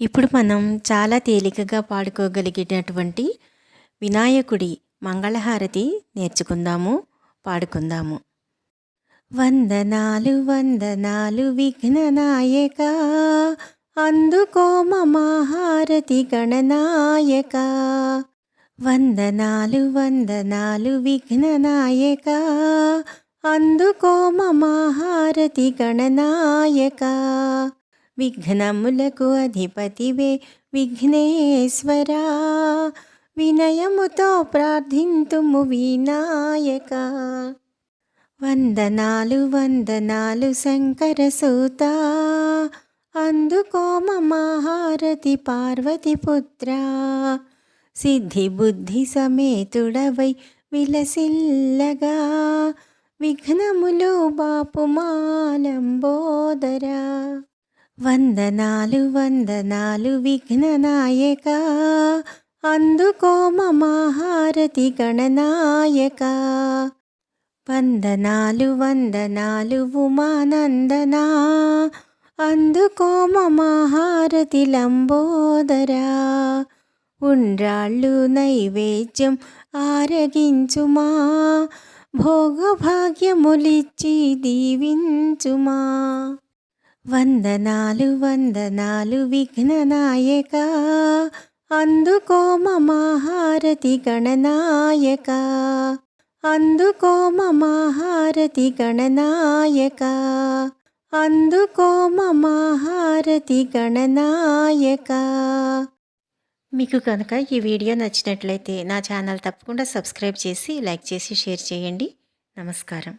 ఇప్పుడు మనం చాలా తేలికగా పాడుకోగలిగేటటువంటి వినాయకుడి మంగళహారతి నేర్చుకుందాము పాడుకుందాము. వందనాలు వందనాలు విఘ్ననాయక అందుకో మమాహారతి గణనాయక వందనాలు వందనాలు విఘ్ననాయక అందుకో మమాహారతి గణనాయక విఘ్నములకు అధిపతివే విఘ్నేశ్వరా. వినయముతో ప్రార్థింతుము వినాయక. వందనాలు వందనాలు శంకర సూత. అందుకో మహారతి పార్వతి పుత్ర. సిద్ధి బుద్ధి సమేతుడవై విలసిల్లగా. విఘ్నములు బాపు మాలంబోదరా వందనాలు వందనాలు విఘ్ననాయక అందుకో మహారతి గణనాయక వందనాలు వందనాలు ఉమానందనా. అందుకో మహారతి లంబోదరా. ఉండ్రాళ్ళు నైవేద్యం ఆరగించుమా. భోగభాగ్యములిచ్చి దీవించుమా. వందనాలు వందనాలు విఘ్ననాయక అందుకో మమాహారతి గణనాయక అందుకో మమాహారతి గణనాయక అందుకో మమాహారతి గణనాయక మీకు కనుక ఈ వీడియో నచ్చినట్లయితే నా ఛానల్ తప్పకుండా సబ్స్క్రైబ్ చేసి లైక్ చేసి షేర్ చేయండి. నమస్కారం.